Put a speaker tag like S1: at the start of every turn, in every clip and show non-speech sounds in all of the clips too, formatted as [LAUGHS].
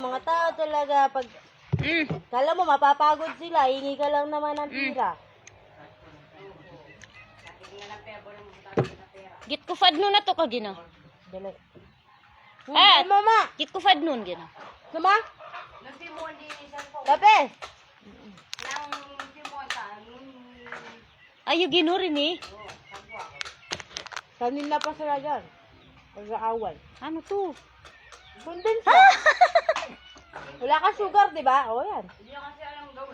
S1: Mga tao talaga, pag
S2: Mm.
S1: kala mo mapapagod sila, hingi ka lang naman ng tira.
S2: Git ko fad nun na to ka gina.
S1: Dali.
S2: Ah,
S1: mama!
S2: git ko fad nun gina.
S1: Sama? Kape!
S2: Ayo ginurin eh.
S1: Kanina pa sila dyan. Pag-aaway.
S2: Ano to?
S1: Condense [LAUGHS] Wala ka sugar, di ba? O, yan.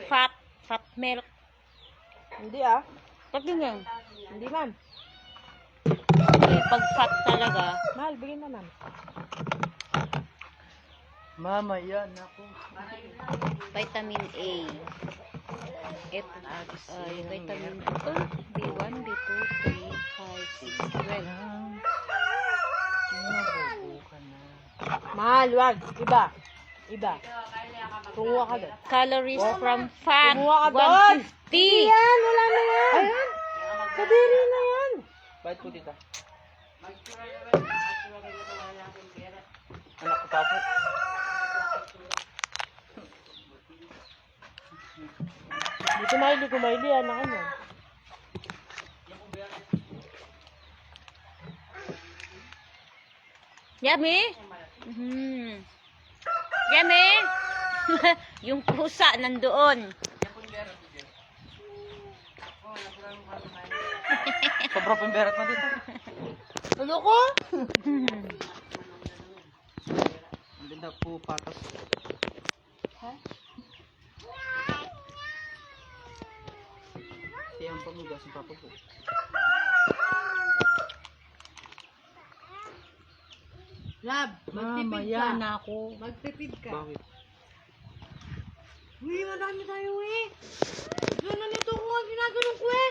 S2: Fat. Fat milk.
S1: Hindi ah.
S2: Pag ganyan.
S1: Hindi man.
S2: Eh, pag fat talaga.
S1: Mahal, bigyan naman.
S3: Mama, yan ako.
S2: Vitamin A. F, ay, vitamin ito. B1, B2, 3, 5, 6, 12.
S3: Mabubukan na.
S1: Mahal, wag. Iba. Iba. Kumuha ka doon.
S2: Calories from fat,
S1: Kumuha ka doon.
S2: 150.
S1: Hindi yan, wala na yan. Ayan. Kadiri na yan.
S3: Bakit po tita? Anak ko pa po.
S1: Hindi kumaili, kumaili. Anak ka niyan.
S2: Yummy? Mhm. Yummy? [LAUGHS] yung pusa nandoon. [LAUGHS]
S3: Sobra po yung berat mo dito.
S1: Ano ko?
S3: Ang ganda po patas. Siya ang pamugas ng papa po.
S1: Lab,
S3: Mama,
S1: magtipid ka.
S3: yan ako.
S1: Magtipid ka.
S3: Bakit?
S1: Uy, madami tayo eh. Na nito ko nga ginaganon ko eh.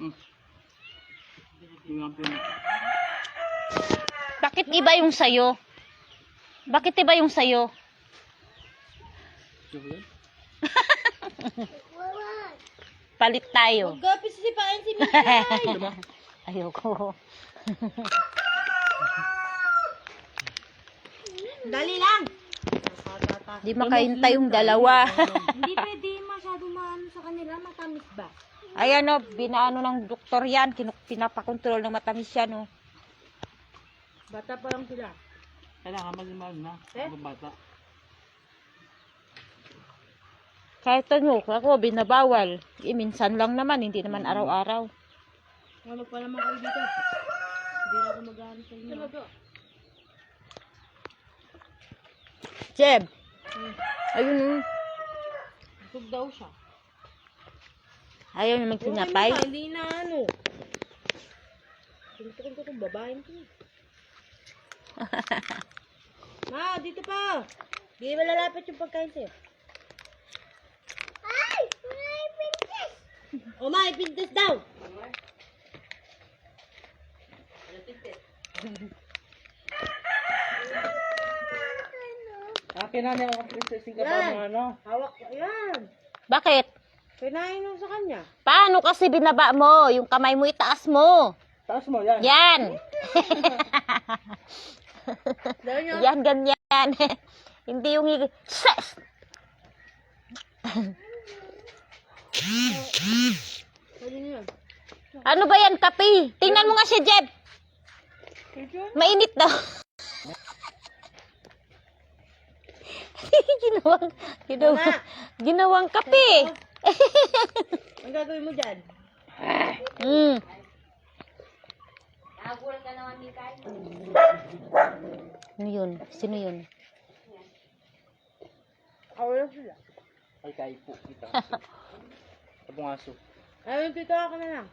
S3: Hmm.
S2: Bakit iba yung sayo? Bakit iba yung sayo? [LAUGHS] Palit tayo.
S1: Huwag ka pisisipain si Mikay. [LAUGHS]
S2: Ayoko.
S1: Dali lang.
S2: Di makahintay yung dalawa.
S1: Hindi pwede masyado maano sa kanila, matamis ba?
S2: Ayan o, binaano ng doktor yan. Pinapakontrol ng matamis yan o.
S1: Bata pa lang sila.
S3: Kailangan malimag na.
S1: Eh?
S3: Bata.
S2: Kahit ano, ako, binabawal. Eh, minsan lang naman, hindi naman araw-araw.
S1: Ano pa naman kayo dito? Hindi na ako mag-ano sa inyo.
S2: Jeb! Ayun o.
S1: Busog daw siya.
S2: Ayaw naman kinapay.
S1: Huwag Hindi na ano. Tinutukin ko itong babaeng to. [LAUGHS] Ma, dito pa. Hindi malalapit yung pagkain sa'yo. Ay! May pintes! O, ma, ipintes daw.
S3: Ah, kinanay ako princessing ka pa
S1: Yan.
S3: mga ano.
S1: Hawak. Ayan.
S2: Bakit?
S1: Kinain mo sa kanya.
S2: Paano kasi binaba mo? Yung kamay mo itaas mo.
S3: Taas mo, yan.
S2: Yan!
S1: Niya.
S2: Yan, ganyan. [LAUGHS] hindi yung... hig- Shush! Ano ba yan, kape? Tingnan mo nga siya, Jeb. Mainit daw. [LAUGHS] ginawang, ginawang, ginawang kape.
S1: Ang gagawin mo dyan?
S2: Mm. Ano yun? Sino yun?
S1: Ako lang sila.
S3: Ay, kayo po. Kita. Tabong [LAUGHS] aso.
S1: Ayun, dito ako na lang.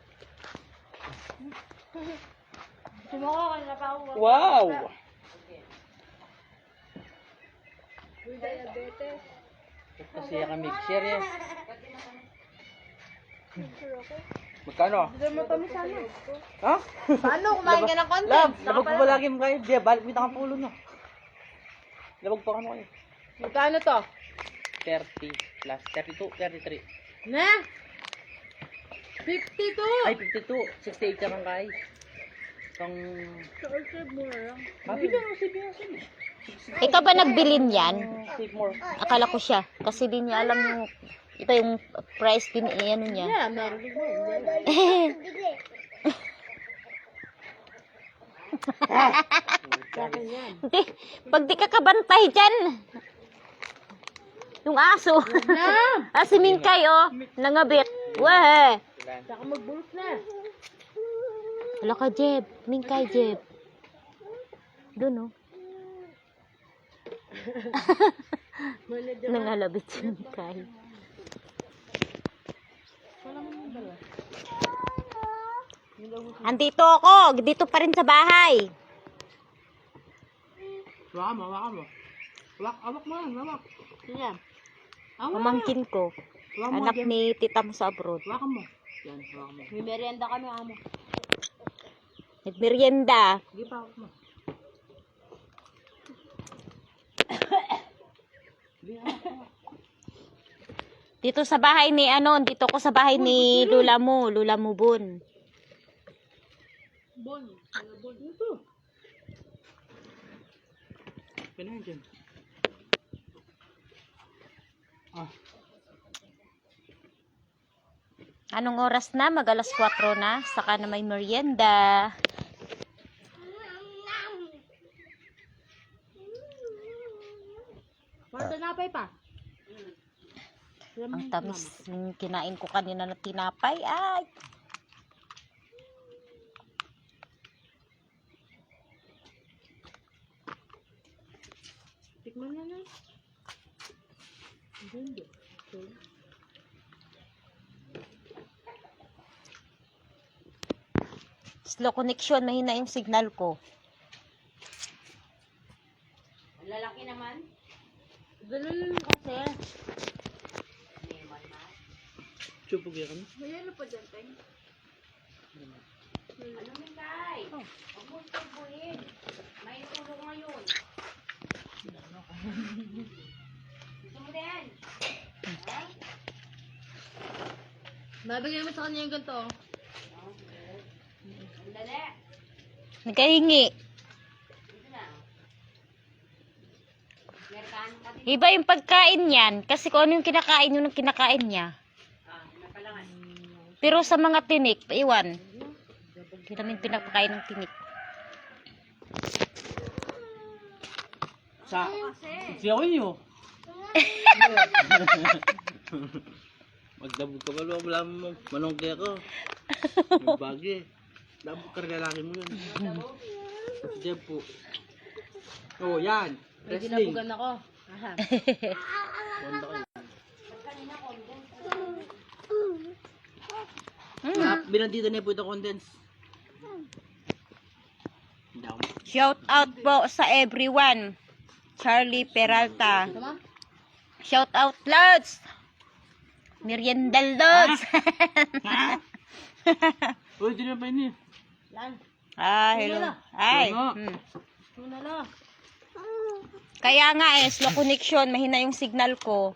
S1: Sumako ka na pa ako.
S3: Wow!
S1: Uy, diabetes.
S3: Kasi kami mixer yan. Magkano?
S1: Mo kami sana.
S3: Ha?
S1: Paano? Kumain ka ng content?
S3: Lab, labag po lagi mo kayo. Di, balik mo ang pulo na. Labag po kamo kayo.
S1: Magkano to?
S3: 30 plus 32, 33.
S1: Na? 52!
S3: Ay, 52. 68 ka man kay. Kang...
S1: Save mo na lang.
S3: Happy na, save na, save.
S2: Ikaw ba nagbilin yan?
S3: Save more.
S2: Akala ko siya. Kasi di niya alam yung iba yung price din eh, ano niya.
S1: Yeah, meron din mo. Hindi. Sakin yan.
S2: Hindi, [LAUGHS] pag di ka kabantay dyan. Yung aso. Ah, si Minkay, oh. Nangabit. Weh.
S1: Saka magbulot na.
S2: Wala ka, Jeb. Minkay, Jeb. Doon, oh. Nangalabit si Minkay. Andito ako. Dito pa rin sa bahay.
S3: Waka mo, waka mo. Wak, awak mo, awak.
S1: Sige.
S2: Pamangkin ko. Anak ni tita mo sa abroad.
S3: waka mo. Yan, waka mo.
S1: May merienda kami, amo.
S2: Nagmerienda.
S3: Sige pa, awak mo.
S2: Dito sa bahay ni ano, dito ko sa bahay ni Lula mo, Lula mo bun.
S1: Bon. Bon.
S3: Ito. Pinahin dyan. Ah,
S2: Anong oras na? Mag alas 4 na. Saka na may merienda.
S1: Parda na pa.
S2: Ang tamis ng kinain ko kanina na tinapay. Ay!
S1: Tikman na na. Hindi.
S2: Slow connection. Mahina yung signal ko.
S1: Lalaki naman. Ganun lang kasi.
S3: chupog yan kami.
S1: May ano pa dyan, Teng? Ano may kay? Huwag mo tubuhin. May tulong ngayon. Gusto mo din? Ha? Mabigyan mo sa kanya yung ganito. Ang dali.
S2: Nagkahingi. Iba yung pagkain niyan. Kasi kung ano yung kinakain, yun ang kinakain niya. Pero sa mga tinik, iwan. Hindi namin pinapakain ng tinik.
S3: Sa,
S1: Kasi.
S3: siya ko yun [LAUGHS] Magdabog ka ba? Wala wala mo. Manong kaya ko. [LAUGHS] Magbagi. Dabog ka rin lalaki mo yun. Diyan po. Oh, yan.
S1: May
S3: Wrestling.
S1: ginabugan ako. Aha.
S3: Ganda [LAUGHS] kayo.
S2: Mm.
S3: Ah, binandito na po ito condense. Hindi ako.
S2: Shout out po sa everyone. Charlie Peralta.
S1: Tama?
S2: Shout out loads. Meriendal loads. [LAUGHS]
S3: Uy, di na pa ini.
S1: Lan.
S2: ah, hello. Ay. Hmm.
S1: Muna na.
S2: Kaya nga eh, slow connection, mahina yung signal ko.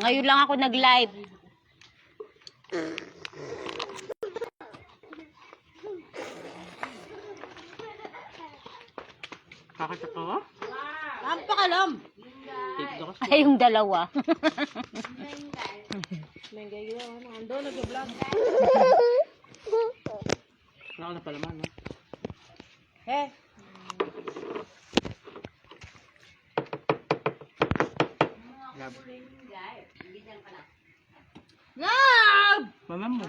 S2: Ngayon lang ako nag-live.
S3: Kakasak ka ba?
S1: Pampakalam.
S3: Tape ka kasi.
S2: Ay, yung dalawa. [LAUGHS]
S1: May gaya ano, ando nag-vlog.
S3: Wala ka na palaman, no?
S1: Eh.
S3: Lab.
S1: Love!
S3: Mama mo.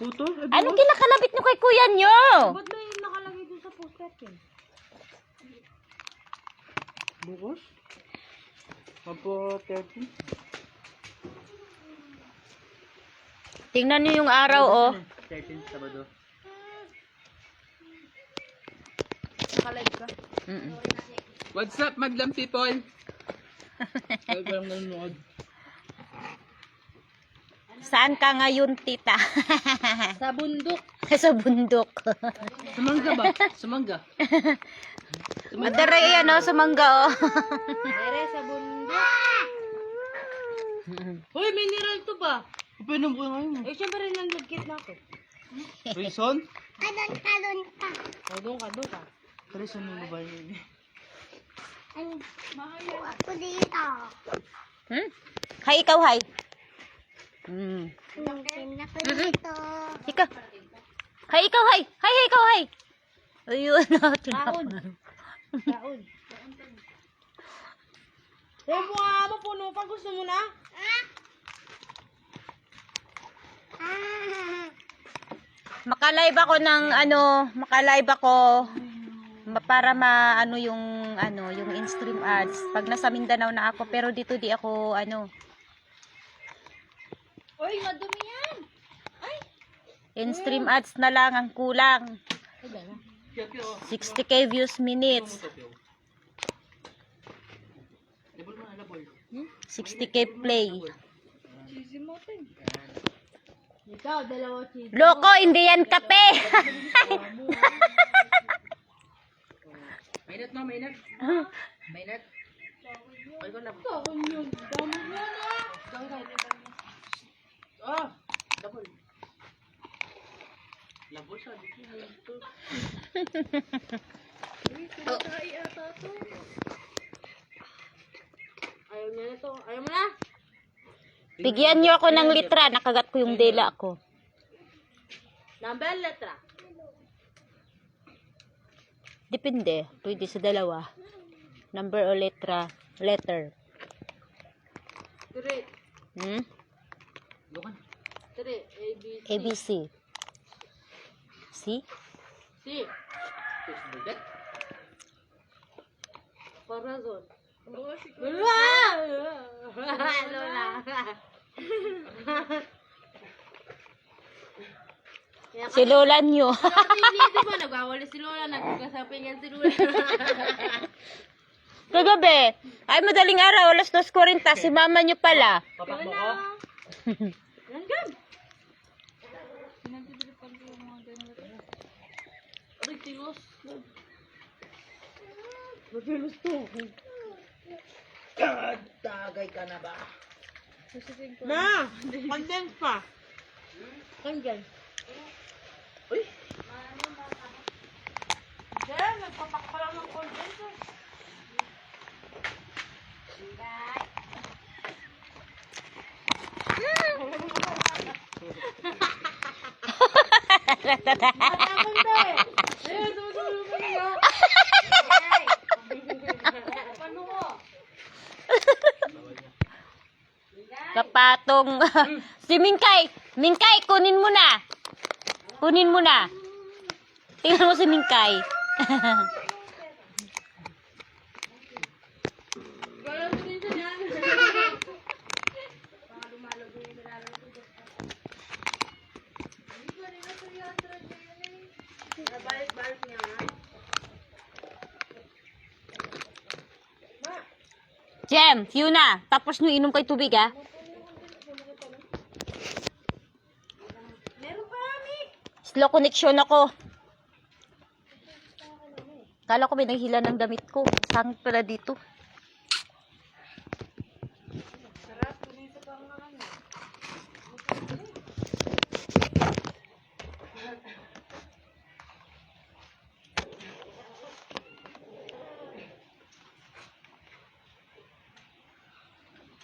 S3: Puto?
S2: Anong kinakalabit nyo kay kuya nyo?
S1: Ba't may nakalagay dun sa poster yun?
S3: Bukas? Apo 13?
S2: Tingnan nyo yung araw, oh.
S3: 13, Sabado.
S1: Nakalive ka?
S2: Mm-mm.
S3: What's up, madlam people? [LAUGHS] Ay, parang nanonood.
S2: Saan ka ngayon, tita?
S1: Sa bundok. [LAUGHS]
S2: sa bundok.
S3: Sumangga ba? Sumangga. [LAUGHS]
S2: Madara yan, oh, sumangga, oh.
S1: Ere sa bundok. Hoy, mineral to ba?
S3: Pwede mo ngayon.
S1: Eh, syempre nalagkit na ako.
S3: Reason?
S1: O, doon ka, doon ka.
S3: Reason mo ba yun?
S2: Hmm? Hay, ikaw, hay. Hmm. Ikaw. Hay, ikaw, hay. Hay, ikaw, hay. Ayun, oh, [LAUGHS]
S1: Kaon. Kaon. Eh, mukha mo, puno pa. Gusto mo na?
S2: Makalive ako ng ano, makalive ako ma- para maano yung ano, yung in-stream ads. Pag nasa Mindanao na ako, pero dito di ako ano,
S1: Uy, madumi yan.
S2: in-stream ads na lang ang kulang.
S1: Ay.
S2: 60k views minutes.
S3: Labol mo na, labol.
S2: 60k play.
S1: Mo.
S2: Loko, hindi yan kape.
S3: Mainit no, mainit. Mainit. Ay, ko labol. Labol sa dito. dito.
S1: Ayaw niya na to. Ayaw mo na?
S2: Bigyan niyo ako ng litra, nakagat ko yung dela ko.
S1: Number, letra.
S2: Depende, pwede sa dalawa. Number o letra, letter.
S1: Three.
S2: Hmm?
S1: Three. A, B, C.
S2: ABC.
S3: Tis bigat.
S1: Corazon. Lola!
S2: Si lola niyo. [LAUGHS]
S1: Hindi, di ba? Nagwawali si Lola, nagkasapingan si Lola. [LAUGHS]
S2: Kagabi, ay madaling araw, alas 2.40, si mama niyo pala.
S3: Papak mo ko. [LAUGHS]
S1: Aray, tilos. Matilos to.
S3: Tagay ka na ba?
S1: Ma! Condense pa. Kandiyan.
S3: Uy!
S1: Diyan, nagpapak pa lang ng condense. eh. [LAUGHS] [LAUGHS] Matapang [LAUGHS]
S2: Kapatong. [LAUGHS] si Mingkay, Mingkay, kunin mo na. Kunin mo na. Tingnan mo si Mingkay. [LAUGHS]
S1: Wala mo dito yan. Nabalik-balik niya nga.
S2: Jem, Fiona, tapos nyo inom kay tubig
S1: Mick.
S2: Slow connection ako. Kala ko may naghila ng damit ko. Sangit pala dito.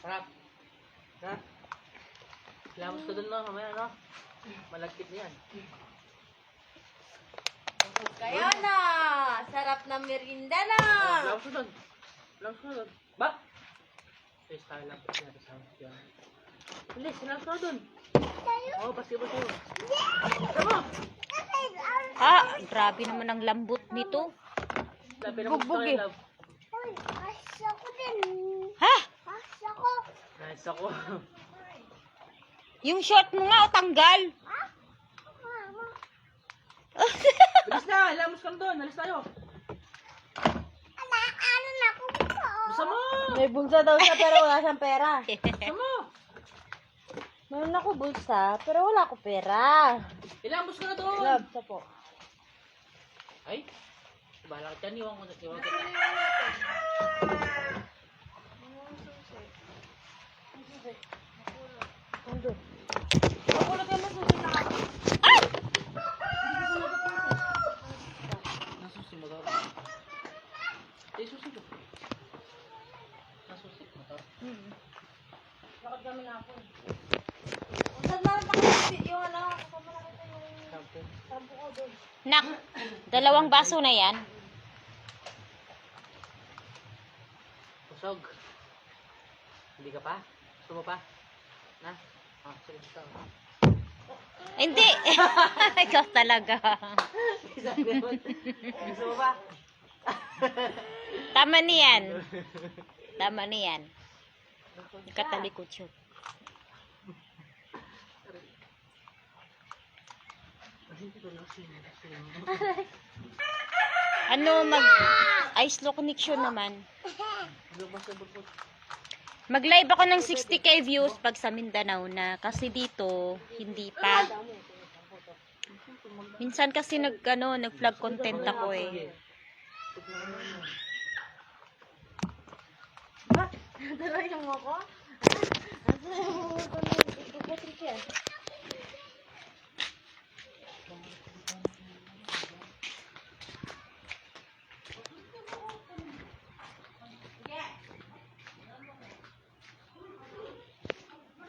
S3: Harap. Ha? Lamos ka dun no, mamaya no? Malagkit na yan.
S1: Kaya na! Sarap na merinda na!
S3: Lamos ka dun. Lamos ka dun. Ba? Face tayo lang. Natin sa yan. Hindi, sinamos ka dun. Oo, basi ba sa'yo? Tama!
S2: Ah, grabe naman ang lambot nito. Bugbog eh.
S3: love.
S2: Ha?
S3: Nice ako.
S2: Yung short mo nga o tanggal?
S3: Bilis na, lamos ka na dun. Alis tayo. Bisa mo!
S1: May bulsa daw siya pero wala siyang pera.
S3: Bisa mo!
S1: Meron ako bulsa, pero wala ako pera.
S3: Ilang bus ka na doon?
S1: Love, sa po.
S3: Ay, bahala ka dyan. Iwan ko na. Iwan ko na.
S1: Ando. Makulot yung masusunod na ako.
S3: Daw. Eh, susi ko. Nasusi daw.
S1: Hmm. Lakad kami ako. Saan na lang yung na kita yung
S3: Sampo.
S1: tampo ko doon.
S2: Nak, dalawang baso na yan.
S3: Busog. Hindi ka pa? Gusto mo pa? Na? Ah, sige, gusto ko.
S2: Hindi. [LAUGHS] Ikaw talaga.
S3: Gusto mo ba?
S2: Tama niyan. Tama niyan. Katalikod siya. Ano mag ice low connection naman. Mag-live ako ng 60k views pag sa Mindanao na kasi dito hindi pa. Minsan kasi nag ano, nag-vlog content ako eh.
S1: Dalawa mo ako? Asa yung ikupasin siya? Mama, away ako kuya!
S3: Paano ba? Paano? Ay, away ako.
S1: Yana! Away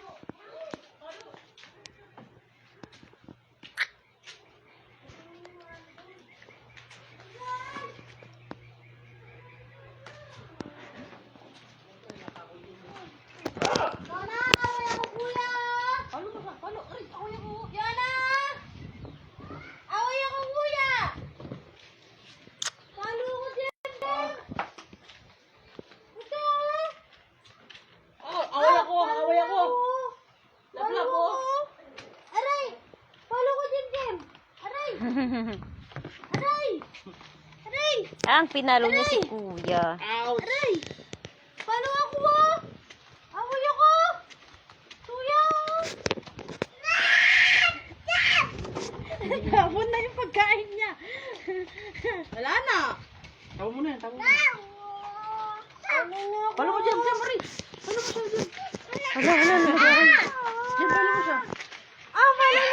S1: ako kuya! Palo ko dyan! Ito!
S3: Oh, away ako. Away ako. Lablab ko.
S1: Aray! Aray! [LAUGHS]
S2: Ang pinalo niya si kuya.
S3: Ouch.
S1: Aray! Palo ako ah! Away ako! Kuya! Nagkabon na yung pagkain niya. Wala na.
S3: Tawa mo na yan. Tawa mo na. Paano ko dyan? Dyan, Marie. Paano ko siya dyan?
S2: Wala, wala, wala.
S3: Dyan, paano ko siya?
S1: Ah, palo!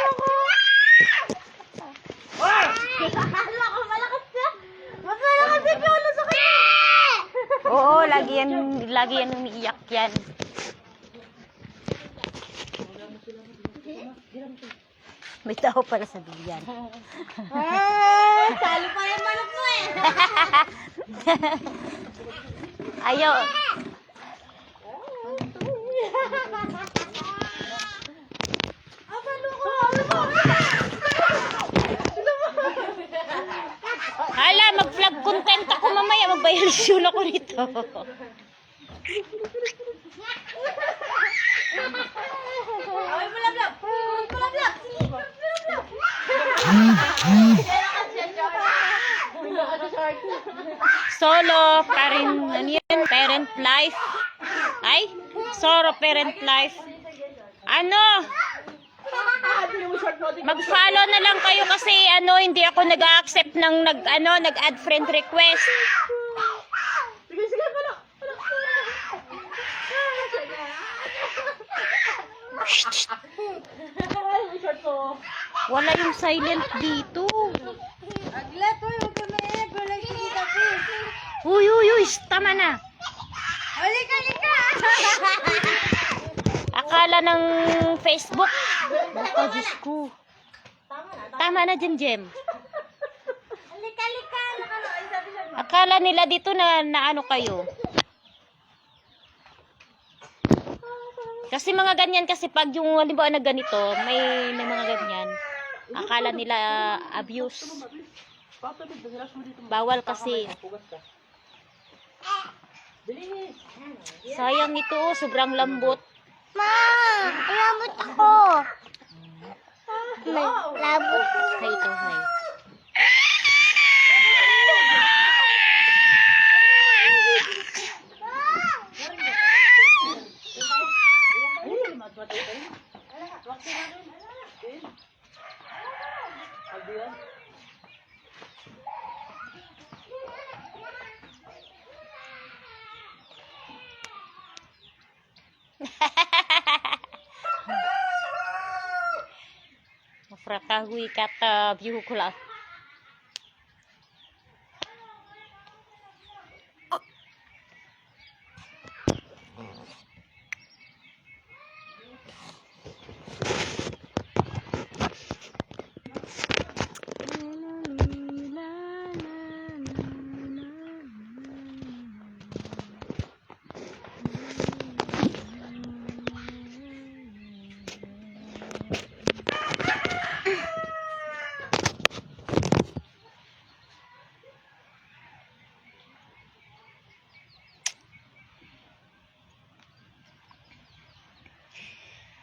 S3: Ah!
S1: Akala ko malakas siya. Mas malakas si Piolo sa kanya. [LAUGHS]
S2: Oo, lagi yan, lagi yan umiiyak yan. May tao pala sa duyan.
S1: Ah, talo pa yung manok mo eh. [LAUGHS]
S2: Ayaw. Hala, mag-vlog content ako mamaya. Mag-violation ako nito. Solo, parent, ano? Parent life. Ay, solo parent life. Ano? Mag-follow na lang kayo kasi ano, hindi ako nag-accept ng nag ano, nag-add friend request.
S3: Sige, sige, paano? Short ko.
S2: Wala yung silent dito.
S1: Aglat, uy, huwag ka maingay. Lang si Tapi.
S2: Uy, uy, uy, tama na.
S1: Halika, halika.
S2: Akala ng Facebook. Baka, Diyos ko. Tama na dyan, Jem.
S1: Halika, halika.
S2: Akala nila dito na, na ano kayo. Kasi mga ganyan kasi pag yung halimbawa na ganito, may may mga ganyan. Akala nila abuse.
S3: Mo dito.
S2: Bawal kasi. Sayang ito, sobrang lambot.
S1: Ma, labot ako. May labot.
S2: Hay ito, hay. mengetahui kata biru kelas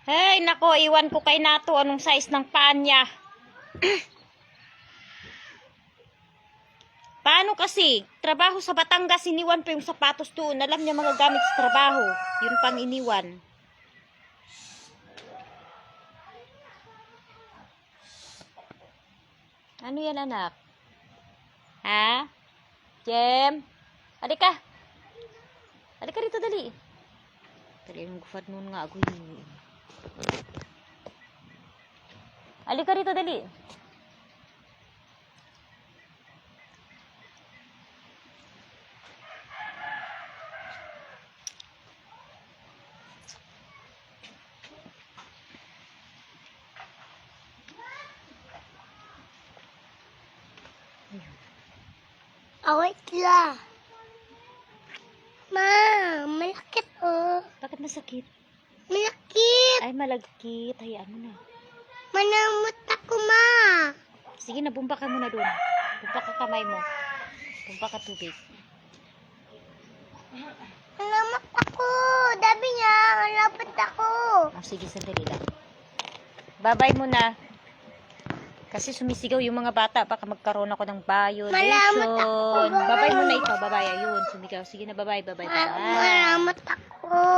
S2: Hey, nako, iwan ko kay Nato anong size ng paa niya. [CLEARS THROAT] Paano kasi? Trabaho sa Batangas, iniwan pa yung sapatos doon. Alam niya mga gamit sa trabaho. Yun pang iniwan. Ano yan, anak? Ha? Jem? Halika. Halika rito, dali. Dali, yung gufad nun nga ako yun. Halika rito, dali.
S4: Away sila. Ma, malakit oh.
S2: Bakit masakit?
S4: Malakit.
S2: Ay, malagkit. Hayaan mo na.
S4: Manamot ako, ma.
S2: Sige na, bumba ka muna doon. Bumba ka kamay mo. Bumba ka tubig.
S4: Manamot ako. Dabi niya, malapit ako.
S2: Oh, sige, sandali lang. Babay muna. Kasi sumisigaw yung mga bata. Baka magkaroon ako ng violation.
S4: Malamat ako, babay.
S2: Babay muna ikaw. Babay. Ayun, sumigaw. Sige na, babay, babay, babay.
S4: Manamot ako.